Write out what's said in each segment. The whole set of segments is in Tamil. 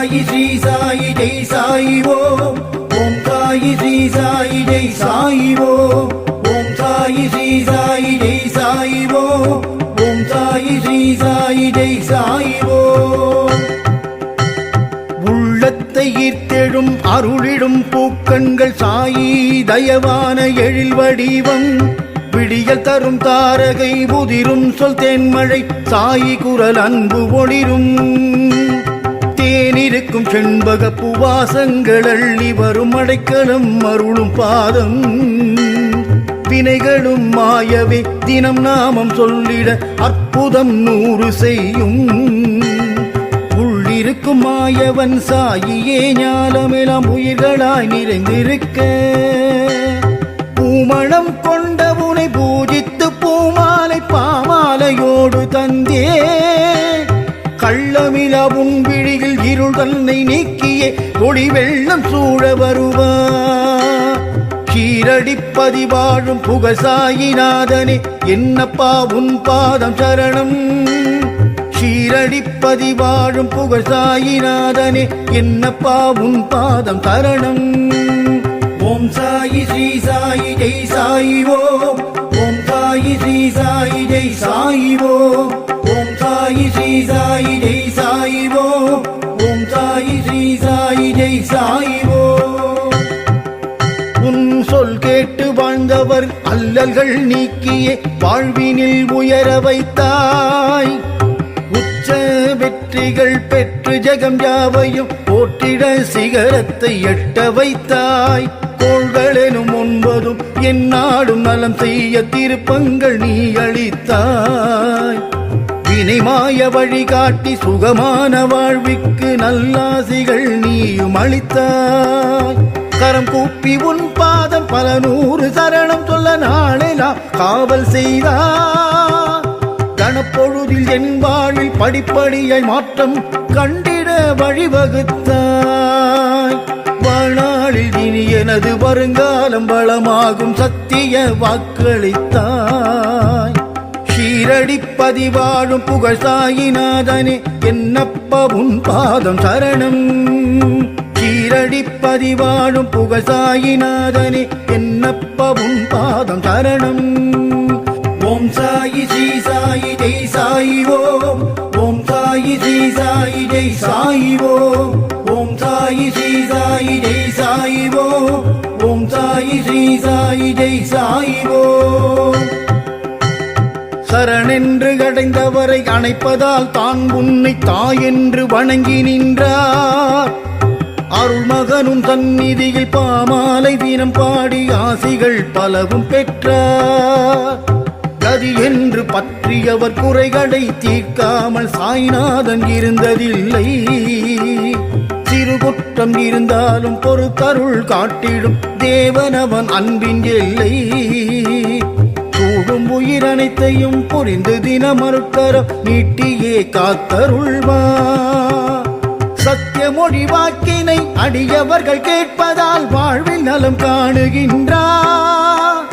சாயி ஸ்ரீ சாயி ஜெய் சாயி ஓம். ஓம் சாயி ஸ்ரீ சாயி ஜெய் சாயி ஓம். ஓம் சாயி ஸ்ரீ சாயி ஜெய் சாயி ஓம். ஓம் சாயி ஸ்ரீ சாயி ஜெய் சாயி ஓம். உள்ளத்தை ஈர்த்தெழும் அருளிடும் பூக்கண்கள் சாயி தயவான எழில் வடிவம். விடியல் தரும் தாரகை புதிரும் சொல் தேன்மழை சாயி குரல் அன்பு ஒளிரும். தேனிருக்கும் செண்பக புவாசங்கள் அள்ளி வரும் அடைக்கலம் அருளும் பாதம். வினைகளும் மாயவே தினம் நாமம் சொல்லிட அற்புதம் நூறு செய்யும். உள்ளிருக்கும் மாயவன் சாயியே ஞானமெல்லாம் உயிர்களாய் நிறைந்திருக்க. பூமணம் கொண்ட உனை பூஜித்து பூமாலை பாமாலையோடு தந்தே. கள்ளமில உன் விழியில் இருள் தன்னை நீக்கியே ஒளி வெள்ளம் சூழ வருவா. கீரடிப்பதி வாழும் புகசாயிநாதனே என்னப்பா உன் பாதம் சரணம்? ஷீரடிப்பதி வாழும் புகசாயிநாதனே என்னப்பா உன் பாதம் சரணம்? ஓம் சாயி ஸ்ரீ சாயி ஜெய் சாயி ஓம். ஓம் சாயி ஸ்ரீ சாயி ஜெய் சாயி ஓம். ஓம் சாயி ஸ்ரீ சாயி ஜெய் சாயி ஓ ஓம் சாயி ஸ்ரீ சாயி ஜெய் சாயி ஓ உன் சொல் கேட்டு வாழ்ந்தவர் அல்லல்கள் நீக்கியே வாழ்வினில் உயர வைத்தாய். உச்ச வெற்றிகள் பெற்று ஜெகம் யாவையும் போற்றிட சிகரத்தை எட்ட வைத்தாய். கோள்களெனும் ஒன்பதும் என் நாடும் நலம் செய்ய திருப்பங்கள் நீ அளித்தாய். வினைமாய வழிகாட்டி சுகமான வாழ்விக்கு நல்லாசிகள் நீயும் அளித்தாய். கரம் கூப்பி உன் பாதம் பல நூறு சரணம் சொல்ல நாளெல்லாம் காவல் செய்தா. கணப்பொழுதில் என் வாழ்வில் படிப்படியாய் மாற்றம் கண்டிட வழிவகுத்தாய். வாழ்நாளில் இனி எனது வருங்காலம் வளமாகும் சத்திய வாக்களித்தான் சீரடிப்பதி வாழும் புகழ் சாயிநாதனே என்னப்ப உன் பாதம் சரணம். சீரடிப்பதி வாழும் புகழ் சாயிநாதனே என்னப்ப உன் பாதம் சரணம். ஓம் சாயி ஸ்ரீ சாயி ஜெய் சாயி ஓம். ஓம் சாயி ஸ்ரீ சாயி ஜெய் சாயி ஓம். ஓம் சாயி ஸ்ரீ சாயி ஜெய் சாயி ஓம். ஓம் சாயி ஸ்ரீ சாயி ஜெய் சாயி ஓம். என்று அடைந்தவரை அணைப்பதால் தான் உன்னை தாய் என்று வணங்கி நின்றார். அருள்மகனும் சந்நிதியில் பாமாலை தினம் பாடி ஆசிகள் பலவும் பெற்றார். கதி என்று பற்றியவர் குறைகளை தீர்க்காமல் சாய்நாதன் இருந்ததில்லை. சிறு குற்றம் இருந்தாலும் பொறுத்தருள் காட்டிடும் தேவனவன் அன்பின் எல்லை. உயிர் அனைத்தையும் புரிந்து தினமறுக்கரம் நீட்டியே காத்தருள்வா. சத்திய மொழி வாக்கினை அடியவர்கள் கேட்பதால் வாழ்வில் நலம் காணுகின்றார்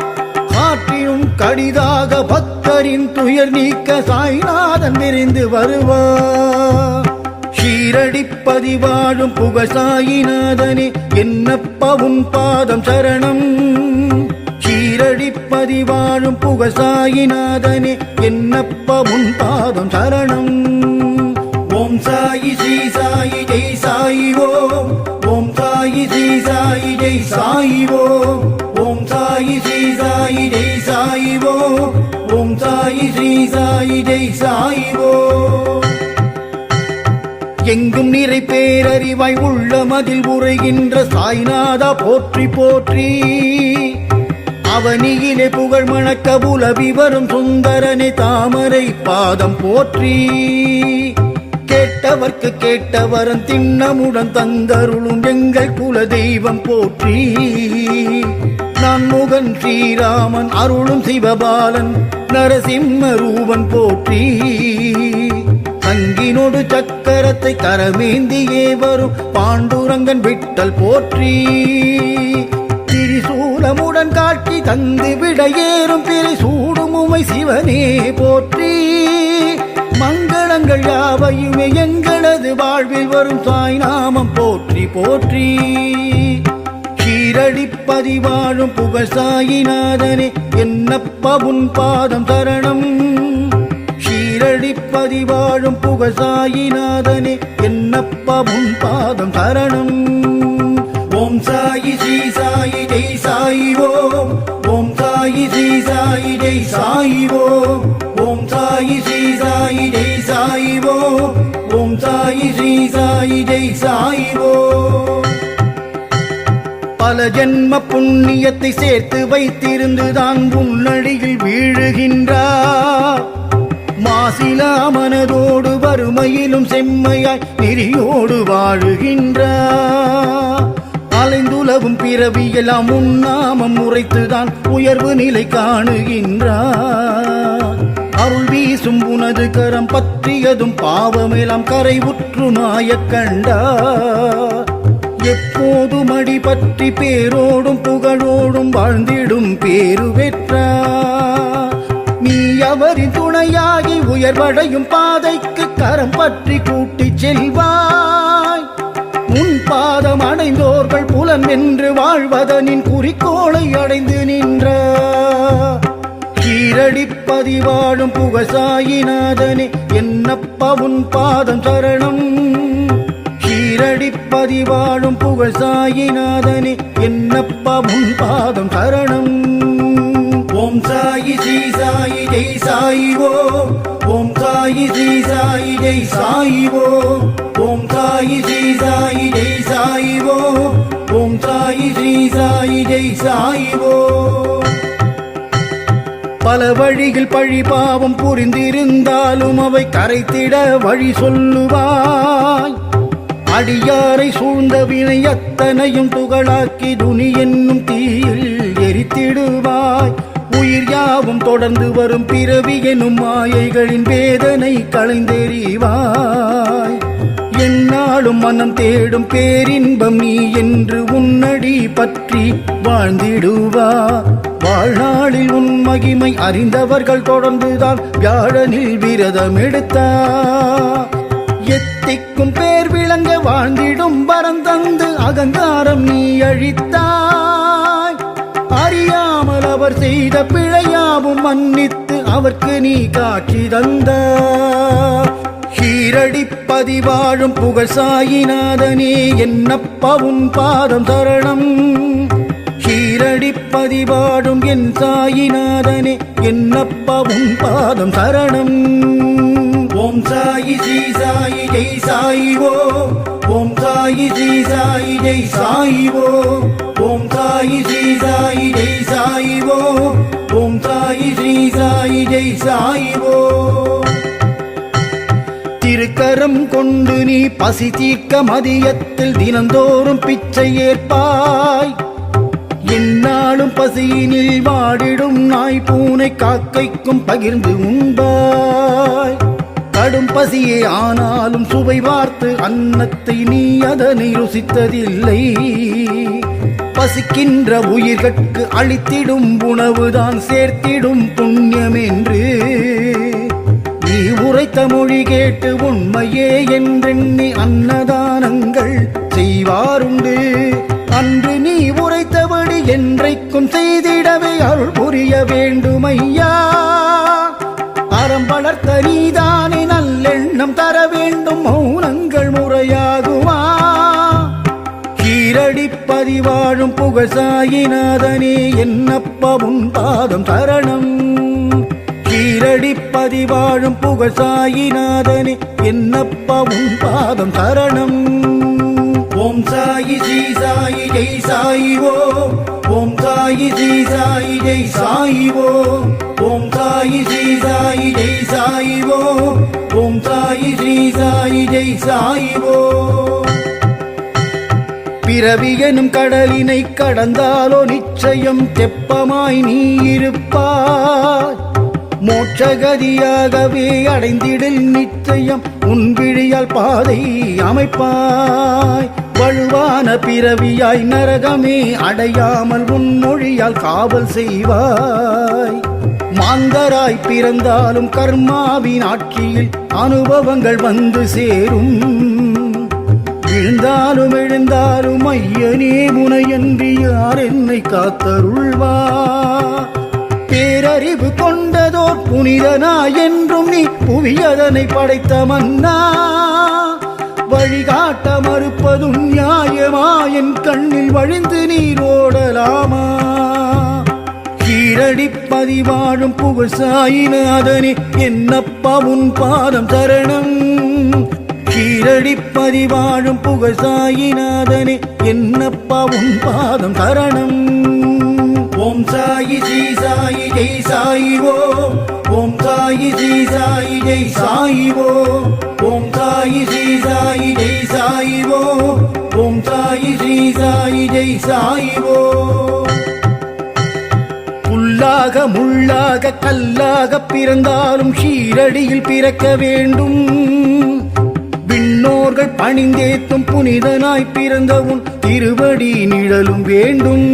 காற்றினும் கடிதாக பக்தரின் துயர் நீக்க சாய்நாதன் விரிந்து வருவார் ஷீரடிப்பதி வாழும் புகசாயிநாதனே என்னப்ப உன் பாதம் சரணம்? ஷீரடிப்பதி வாழும் புகசாயிநாதனே என்னப்ப உன் பாதம் சரணம்? ஓம் சாயி ஸ்ரீ சாயி ஜெய் சாயி ஓம். ஓம் சாயி ஸ்ரீ சாயி ஜெய் சாயி ஓம். ஓம் சாயி ஸ்ரீ சாயி ஜெய் சாயி ஓம். ஓம் சாயி ஸ்ரீ சாயி ஜெய் சாயி ஓம். எங்கும் நிறை பேரறிவாய் உள்ள மதில் உரைகின்ற சாய்நாதா போற்றி போற்றி. அவனியிலே புகழ் மணக்க புலவி வரும் சுந்தரனை தாமரை பாதம் போற்றி. கேட்டவர்க்கு கேட்டவரன் திண்ணமுடன் தந்தருளும் எங்கள் குல தெய்வம் போற்றி. நான் முகன் ஸ்ரீராமன் அருளும் சிவபாலன் நரசிம்ம ரூபன் போற்றி. தங்கினோடு சக்கரத்தை கரமேந்தியே வரும் பாண்டுரங்கன் விட்டல் போற்றி. திரிசூலமுடன் காட்டு தந்து விடையேறும் பிறை பிரி சூடும் உமை சிவனே போற்றி. மங்களங்கள் யாவையுமே எங்களது வாழ்வில் வரும் சாய் நாமம் போற்றி போற்றி. கீரடிப்பதி வாழும் புகழ் சாயிநாதனே என்னப்பா உன் பாதம் தரணம் கீரடிப்பதி வாழும் புகழ் சாயிநாதனே என்னப்பா உன் பாதம் தரணம் ஓம் சாயி ஸ்ரீ சாயி ஜெய் சாயி ஓம். சாயி ஸ்ரீ சாயி ஜெய் சாயி ஓம் ஓம் சாயி ஸ்ரீ சாயி ஜெய் சாயி ஓம் ஓம் சாயி ஸ்ரீ சாயி ஜெய் சாயி பல ஜென்ம புண்ணியத்தை சேர்த்து வைத்திருந்துதான் உன்னடியில் வீழுகின்றார் மாசிலா மனதோடு வறுமையிலும் செம்மையாய் நெறியோடு வாழுகின்றார் அலைந்துலவும் பிறவியெல்லாம் உன்னாமம் உரைத்துதான் உயர்வு நிலை காணுகின்றார். அருள் வீசும் உனது கரம் பற்றியதும் பாவமெல்லாம் கரை உற்று மாயக் கண்டார். எப்போதும் அடி பற்றி பேரோடும் புகழோடும் வாழ்ந்திடும் பேரு பெற்றார் நீ அவரின் துணையாகி உயர்வடையும் பாதைக்கு கரம் பற்றி கூட்டிச் செல்வாய். முன் பாதம் அடைந்தோர்கள் என்று வாழ்வதனின் குறிக்கோளை அடைந்து நின்ற கீரடிப்பதி வாழும் புகசாயிநாதனே என்னப்ப உன் பாதம் சரணம்? கீரடிப்பதி வாழும் புகசாயிநாதனே என்னப்ப உன் பாதம் சரணம்? ஓம் சாயி ஸ்ரீ சாயி ஜெய் சாயி ஓம் ஓம் சாயி ஸ்ரீ சாயி ஜெய் சாயி ஓம் சாய்வோ பல வழியில் பழி பாவம் புரிந்திருந்தாலும் அவை கரைத்திட வழி சொல்லுவாய். அடியாரை சூழ்ந்த வினை அத்தனையும் துகளாக்கி துணி என்னும் தீயில் எரித்திடுவாய். உயிர் யாவும் தொடர்ந்து வரும் பிறவி எனும் மாயைகளின் வேதனை களைந்தெறிவாய். என்னாலும் மனம் தேடும் பேரின்பம் நீ என்று உன்னடி பற்றி வாழ்ந்திடுவா. வாழ்நாளில் உன் மகிமை அறிந்தவர்கள் தொடர்ந்துதான் வியாழனில் விரதம் எடுத்தா எத்திக்கும் பேர் விளங்க வாழ்ந்திடும் வரம் தந்து அகங்காரம் நீ அழித்தாய். அறியாமல் அவர் செய்த பிழையாவும் மன்னித்து அவர்க்கு நீ காட்சி தந்தார் ஷீரடிப்பதி வாழும் புகழ் சாயிநாதனே என்னப்பவும் பாதம் சரணம். ஷீரடிப்பதி வாழும் என் சாயிநாதனே என்னப்பவும் பாதம் சரணம். ஓம் சாயி ஸ்ரீ சாயி ஜெய் சாயி ஓம் ஓம் சாயி ஸ்ரீ சாயி ஜெய் சாயி ஓம் ஓம் சாயி ஸ்ரீ சாயி ஜெய் சாயி ஓம் ஓம் சாயி ஸ்ரீ சாயி ஜெய் சாயி ஓம் கொண்டு நீ பசி தீர்க்க மதியத்தில் தினந்தோறும் பிச்சை ஏற்பாய். என்னாலும் பசியினில் வாடிடும் நாய் பூனை காக்கைக்கும் பகிர்ந்து உண்பாய். கடும் பசியே ஆனாலும் சுவை பார்த்து அன்னத்தை நீ அதனை ருசித்ததில்லை. பசிக்கின்ற உயிர்கட்கு அழித்திடும் உணவுதான் சேர்த்திடும் புண்ணியம் என்று உரைத்த மொழி கேட்டு உண்மையே என்றெண்ணி அன்னதானங்கள் செய்வாருண்டு. அன்று நீ உரைத்தபடி என்றைக்கும் செய்திடவே அருள் புரிய வேண்டுமையா? அறம் வளர்த்த நீதானே நல்லெண்ணம் தர வேண்டும் மௌனங்கள் முறையாகுமா? கீரடிப்பதி வாழும் புகழ் என்னப்ப உன் பாதம் தரணம் கீரடிப்பதி வாழும் புகழ் சாயிநாதனே என்னப்பா உன் பாதம் சரணம்? ஓம் சாயி ஸ்ரீ சாயி ஜெய் சாயி ஓம் ஓம் சாயி ஸ்ரீ சாயி ஜெய் சாயி ஓம் ஓம் சாயி ஸ்ரீ சாயி ஜெய் சாயி ஓம் ஓம் சாயி ஸ்ரீ சாயி ஜெய் சாயி ஓம் பிறவி எனும் கடலினை கடந்தாலோ நிச்சயம் தெப்பமாய் நீ இருப்பாய். மோட்சகதியாகவே அடைந்திடில் நிச்சயம் உன் விழியால் பாதை அமைப்பாய். வலுவான பிறவியாய் நரகமே அடையாமல் உன் மொழியால் காவல் செய்வாய். மாந்தராய் பிறந்தாலும் கர்மாவின் ஆட்சியில் அனுபவங்கள் வந்து சேரும். விழுந்தாலும் எழுந்தாலும் ஐயனே முனையன்றி யார் என்னை காத்தருள்வா பேரறிவு கொண்டதோர் புனிதனா என்றும் நீ புவியதனை படைத்த மன்னா. வழிகாட்ட மறுப்பதும் நியாயமா? என் கண்ணில் வழிந்து நீரோடலாமா கீரடிப்பதி வாழும் புகழ் சாயிநாதனே என்னப்பா உன் பாதம் தரணம் கீரடிப்பதி வாழும் புகழ் சாயிநாதனே என்னப்பா உன் பாதம் தரணம் ஓம் சாயி ஸ்ரீ சாயி ஜெய் சாயி ஓம். ஓம் சாயி ஸ்ரீ சாயி ஜெய் சாயி ஓம். ஓம் சாயி ஸ்ரீ சாயி ஜெய் சாயி ஓம். ஓம் சாயி ஸ்ரீ சாயி ஜெய் சாயி ஓம். புல்லாக முள்ளாக கல்லாக பிறந்தாலும் ஷீரடியில் பிறக்க வேண்டும். விண்ணோர்கள் பணிந்தேத்தும் புனிதனாய் பிறந்தவும் திருவடி நிழலும் வேண்டும்.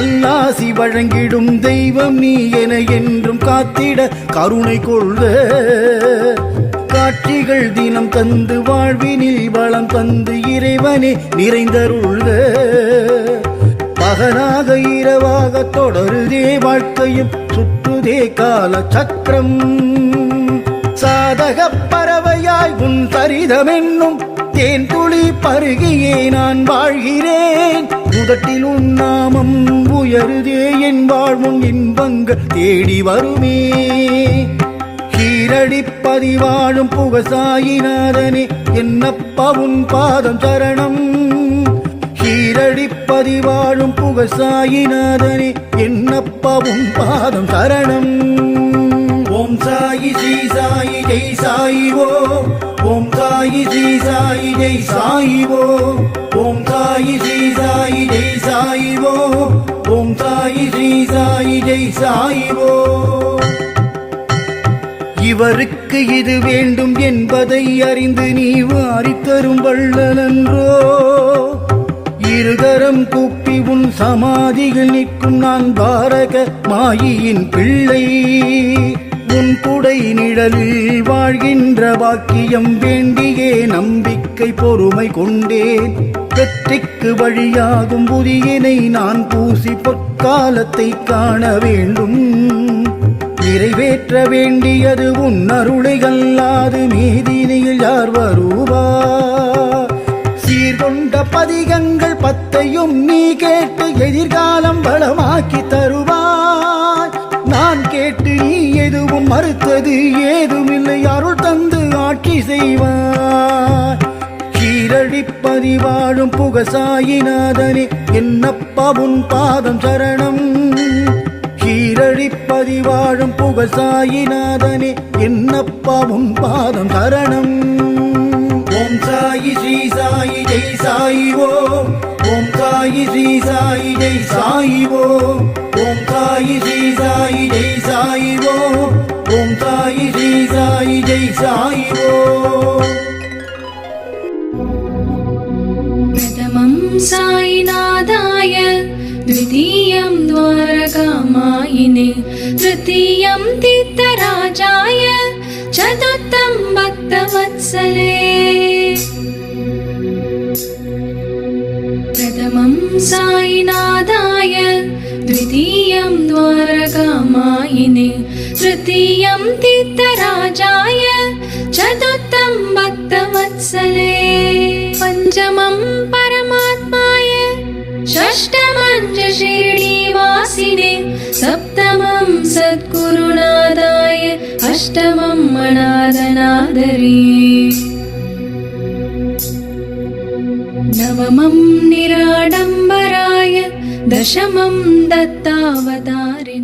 நல்லாசி வழங்கிடும் தெய்வம் நீ என என்றும் காத்திட கருணை கொள்க காட்சிகள் தினம் தந்து வாழ்வினில் வளம் தந்து இறைவனே நிறைந்தருள்க பகலாக இரவாக தொடருதே வாழ்க்கையும் சுற்றுதே கால சக்கரம். சாதக பறவையாய் உன் சரிதமென்னும் தேன் துளி பருகியே நான் வாழ்கிறேன். உதட்டில் உன் உயருதே என் வாழ்வும் இன்பங்கள் தேடி வருமே. கீரடிப்பதி வாழும் புகசாயிநாதனே என்னப்பா உன் பாதம் சரணம்? கீரடிப்பதி வாழும் புகசாயிநாதனே என்னப்பா உன் பாதம் சரணம்? ஓம் சாயி ஸ்ரீ சாயி ஜெய் சாயி ஓ ஓம் சாயி ஸ்ரீ சாயி ஜெய் சாயிவோ ஓம் ஓம் சாயி ஸ்ரீ சாயி ஜெய் சாயிவோ ஓம் ஓம் சாயி ஸ்ரீ சாயி ஜெய் சாயிவோ இவருக்கு இது வேண்டும் என்பதை அறிந்து நீ வாரித்தரும் வள்ளலன்றோ. இருகரம் கூப்பி உன் சமாதியில் நிற்கும் நான் பாரக மாயியின் பிள்ளை. உன் புடை நிழலில் வாழ்கின்ற பாக்கியம் வேண்டியே நம்பிக்கை பொறுமை கொண்டேன் வெற்றிக்கு வழியாகும் புதியனை நான் பூசி பொற்காலத்தை காண வேண்டும். நிறைவேற்ற வேண்டியது உன் அருளை அல்லாது மீதினியில் யார் வருவா? சீர்கொண்ட பதிகங்கள் பத்தையும் நீ கேட்டு எதிர்காலம் வளமாக்கி தருவா? எதுவும் மறுத்தது ஏதுமில்லை. அருள் தந்து ஆட்சி செய்வார். கீரடி வாழும் புகசாயிநாதனே என்னப்பா உன் பாதம் சரணம்? கீரடி வாழும் புகசாயிநாதனே என்னப்பா உன் பாதம் சரணம்? ஓம் சாயி ஸ்ரீ சாயி ஜெய் சாயி ஓம் ஓம் சாயி ஸ்ரீ சாயி ஜெய் சாயி ஓம் प्रथमं सायिनादाय द्वितीयं द्वारकामायिने तृतीयं तीर्थराजाय चतुर्थं भक्तवत्सले। प्रथमं सायिनादाय द्वितीयं द्वारकामायिने तृतीयं तीर्थराजाय चतुर्थं भक्तवत्सले पञ्चमं परमात्माय षष्टमं सप्तमं सद्गुरुनादाय अष्टमं मणादनादरे नवमम् दशमं दत्तावदारि